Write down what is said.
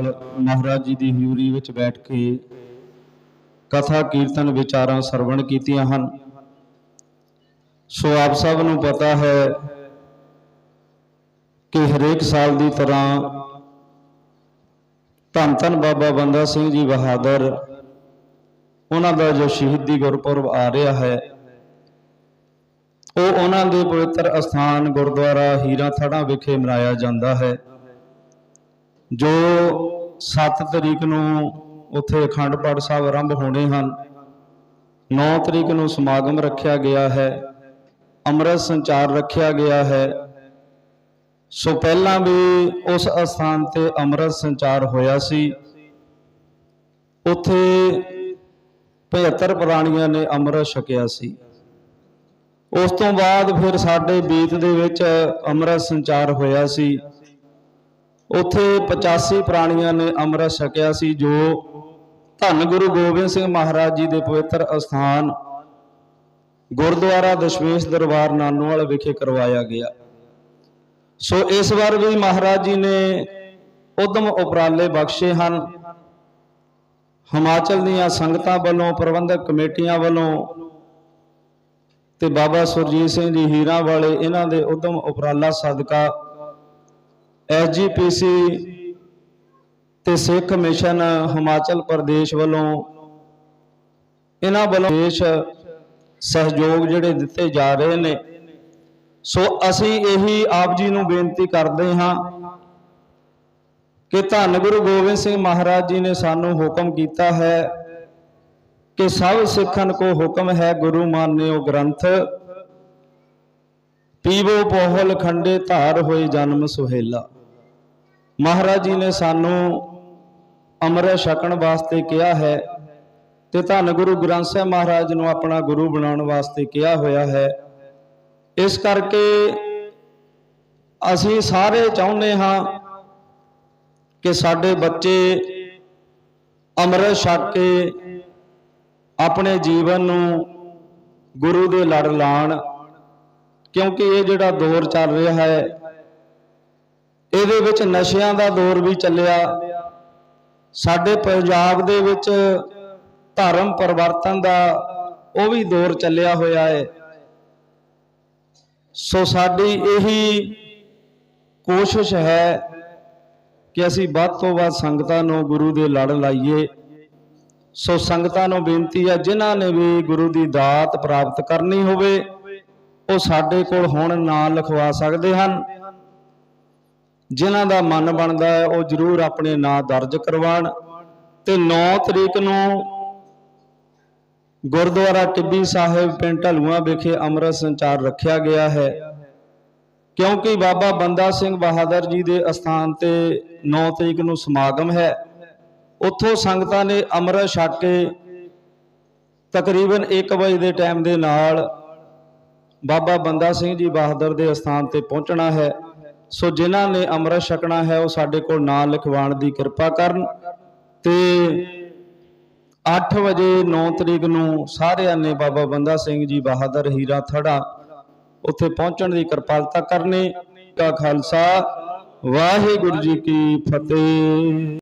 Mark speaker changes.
Speaker 1: ਨਾਲ ਮਹਾਰਾਜ ਜੀ ਦੀ ਹਜ਼ੂਰੀ ਵਿੱਚ ਬੈਠ ਕੇ ਕਥਾ ਕੀਰਤਨ ਵਿਚਾਰਾਂ ਸਰਵਣ ਕੀਤੀਆਂ ਹਨ। ਸੋ ਆਪ ਸਭ ਨੂੰ ਪਤਾ ਹੈ ਕਿ ਹਰੇਕ ਸਾਲ ਦੀ ਤਰ੍ਹਾਂ ਧੰਨ ਧੰਨ ਬਾਬਾ ਬੰਦਾ ਸਿੰਘ ਜੀ ਬਹਾਦਰ ਉਹਨਾਂ ਦਾ ਜੋ ਸ਼ਹੀਦੀ ਗੁਰਪੁਰਬ ਆ ਰਿਹਾ ਹੈ, ਉਹ ਉਹਨਾਂ ਦੇ ਪਵਿੱਤਰ ਅਸਥਾਨ ਗੁਰਦੁਆਰਾ ਹੀਰਾ ਥੜਾ ਵਿਖੇ ਮਨਾਇਆ ਜਾਂਦਾ ਹੈ। ਜੋ 7 ਤਰੀਕ ਨੂੰ ਉੱਥੇ ਅਖੰਡ ਪਾਠ ਸਾਹਿਬ ਆਰੰਭ ਹੋਣੇ ਹਨ 9 ਤਰੀਕ ਨੂੰ ਸਮਾਗਮ ਰੱਖਿਆ ਗਿਆ ਹੈ, ਅੰਮ੍ਰਿਤ ਸੰਚਾਰ ਰੱਖਿਆ ਗਿਆ ਹੈ। ਸੋ ਪਹਿਲਾਂ ਵੀ ਉਸ ਅਸਥਾਨ ਤੇ ਅੰਮ੍ਰਿਤ ਸੰਚਾਰ ਹੋਇਆ ਸੀ। ਉੱਥੇ 75 ਪ੍ਰਾਣੀਆਂ ਨੇ ਅੰਮ੍ਰਿਤ ਛਕਿਆ ਸੀ। ਉਸ ਤੋਂ ਬਾਅਦ ਫਿਰ ਸਾਡੇ ਬੀਤ ਦੇ ਵਿੱਚ ਅੰਮ੍ਰਿਤ ਸੰਚਾਰ ਹੋਇਆ ਸੀ। ਉੱਥੇ 85 ਪ੍ਰਾਣੀਆਂ ਨੇ ਅੰਮ੍ਰਿਤ ਛਕਿਆ ਸੀ, ਜੋ ਧੰਨ ਗੁਰੂ ਗੋਬਿੰਦ ਸਿੰਘ ਮਹਾਰਾਜ ਜੀ ਦੇ ਪਵਿੱਤਰ ਅਸਥਾਨ ਗੁਰਦੁਆਰਾ ਦਸ਼ਮੇਸ਼ ਦਰਬਾਰ ਨਾਨੋਵਾਲ ਵਿਖੇ ਕਰਵਾਇਆ ਗਿਆ। ਸੋ ਇਸ ਵਾਰ ਵੀ ਮਹਾਰਾਜ ਜੀ ਨੇ ਉਦਮ ਉਪਰਾਲੇ ਬਖਸ਼ੇ ਹਨ। ਹਿਮਾਚਲ ਦੀਆਂ ਸੰਗਤਾਂ ਵੱਲੋਂ, ਪ੍ਰਬੰਧਕ ਕਮੇਟੀਆਂ ਵੱਲੋਂ ਤੇ ਬਾਬਾ ਸੁਰਜੀਤ ਸਿੰਘ ਜੀ ਹੀਰਾ ਵਾਲੇ, ਇਹਨਾਂ ਦੇ ਉਦਮ ਉਪਰਾਲਾ ਸਦਕਾ ਐਸਜੀਪੀਸੀ ਤੇ ਸਿੱਖ ਮਿਸ਼ਨ ਹਿਮਾਚਲ ਪ੍ਰਦੇਸ਼ ਵੱਲੋਂ ਇਹਨਾਂ ਵੱਲੋਂ ਦੇਸ਼ ਸਹਿਯੋਗ ਜਿਹੜੇ ਦਿੱਤੇ ਜਾ ਰਹੇ ਨੇ। ਸੋ ਅਸੀਂ ਇਹੀ ਆਪ ਜੀ ਨੂੰ ਬੇਨਤੀ ਕਰਦੇ ਹਾਂ ਕਿ ਧੰਨ ਗੁਰੂ ਗੋਬਿੰਦ ਸਿੰਘ ਮਹਾਰਾਜ ਜੀ ਨੇ ਸਾਨੂੰ ਹੁਕਮ ਕੀਤਾ ਹੈ ਕਿ ਸਭ ਸਿੱਖਨ ਕੋ ਹੁਕਮ ਹੈ, ਗੁਰੂ ਮਾਨਿਓ ਗ੍ਰੰਥ, ਪੀਵੋ ਪੋਹਲ ਖੰਡੇ ਧਾਰ ਹੋਏ ਜਨਮ ਸੁਹੇਲਾ। ਮਹਾਰਾਜ ਜੀ ਨੇ ਸਾਨੂੰ ਅੰਮ੍ਰਿਤ ਛਕਣ ਵਾਸਤੇ ਕਿਹਾ ਹੈ ਤੇ ਧੰਨ ਗੁਰੂ ਗ੍ਰੰਥ ਸਾਹਿਬ ਮਹਾਰਾਜ ਨੂੰ ਆਪਣਾ ਗੁਰੂ ਬਣਾਉਣ ਵਾਸਤੇ ਕਿਹਾ ਹੋਇਆ ਹੈ। ਇਸ ਕਰਕੇ ਅਸੀਂ ਸਾਰੇ ਚਾਹੁੰਦੇ ਹਾਂ ਕਿ ਸਾਡੇ ਬੱਚੇ ਅੰਮ੍ਰਿਤ ਛਕ ਕੇ ਆਪਣੇ ਜੀਵਨ ਨੂੰ ਗੁਰੂ ਦੇ ਲੜ ਲਾਣ, ਕਿਉਂਕਿ ਇਹ ਜਿਹੜਾ ਦੌਰ ਚੱਲ ਰਿਹਾ ਹੈ ਇਹਦੇ ਵਿੱਚ ਨਸ਼ਿਆਂ ਦਾ ਦੌਰ ਵੀ ਚੱਲਿਆ। ਸਾਡੇ ਪੰਜਾਬ ਦੇ ਵਿੱਚ ਧਰਮ ਪਰਿਵਰਤਨ ਦਾ ਉਹ ਵੀ ਦੌਰ ਚੱਲਿਆ ਹੋਇਆ ਹੈ। ਸੋ ਸਾਡੀ ਇਹੀ ਕੋਸ਼ਿਸ਼ ਹੈ ਕਿ ਅਸੀਂ ਵੱਧ ਤੋਂ ਵੱਧ ਸੰਗਤਾਂ ਨੂੰ ਗੁਰੂ ਦੇ ਲੜ ਲਾਈਏ। ਸੋ ਸੰਗਤਾਂ ਨੂੰ ਬੇਨਤੀ ਹੈ, ਜਿਨ੍ਹਾਂ ਨੇ ਵੀ ਗੁਰੂ ਦੀ ਦਾਤ ਪ੍ਰਾਪਤ ਕਰਨੀ ਹੋਵੇ, ਉਹ ਸਾਡੇ ਕੋਲ ਹੁਣ ਨਾਂ ਲਿਖਵਾ ਸਕਦੇ ਹਨ। ਜਿਨ੍ਹਾਂ ਦਾ ਮਨ ਬਣਦਾ ਹੈ, ਉਹ ਜ਼ਰੂਰ ਆਪਣੇ ਨਾਂ ਦਰਜ ਕਰਵਾਉਣ ਤੇ 9 ਤਰੀਕ ਨੂੰ ਗੁਰਦੁਆਰਾ ਟਿੱਬੀ ਸਾਹਿਬ, ਪਿੰਡ ਢਲੂਆਂ ਵਿਖੇ ਅੰਮ੍ਰਿਤ ਸੰਚਾਰ ਰੱਖਿਆ ਗਿਆ ਹੈ। ਕਿਉਂਕਿ ਬਾਬਾ ਬੰਦਾ ਸਿੰਘ ਬਹਾਦਰ ਜੀ ਦੇ ਅਸਥਾਨ ਤੇ 9 ਤਰੀਕ ਨੂੰ ਸਮਾਗਮ ਹੈ, ਉੱਥੋਂ ਸੰਗਤਾਂ ਨੇ ਅੰਮ੍ਰਿਤ ਛਕ ਕੇ ਤਕਰੀਬਨ 1 ਵਜੇ ਦੇ ਟਾਈਮ ਦੇ ਨਾਲ ਬਾਬਾ ਬੰਦਾ ਸਿੰਘ ਜੀ ਬਹਾਦਰ ਦੇ ਅਸਥਾਨ ਤੇ ਪਹੁੰਚਣਾ ਹੈ। ਸੋ ਜਿਨ੍ਹਾਂ ਨੇ ਅੰਮ੍ਰਿਤ ਛਕਣਾ ਹੈ, ਉਹ ਸਾਡੇ ਕੋਲ ਨਾਂ ਲਿਖਵਾਉਣ ਦੀ ਕਿਰਪਾ ਕਰਨ। ਤੇ 8 ਵਜੇ 9 ਤਰੀਕ ਨੂੰ ਸਾਰਿਆਂ ਨੇ ਬਾਬਾ ਬੰਦਾ ਸਿੰਘ ਜੀ ਬਹਾਦਰ ਹੀਰਾ ਥੜਾ ਉੱਥੇ ਪਹੁੰਚਣ ਦੀ ਕਿਰਪਾਲਤਾ ਕਰਨੀ। ਕਾ ਖਾਲਸਾ, ਵਾਹਿਗੁਰੂ ਜੀ ਕੀ ਫਤਿਹ।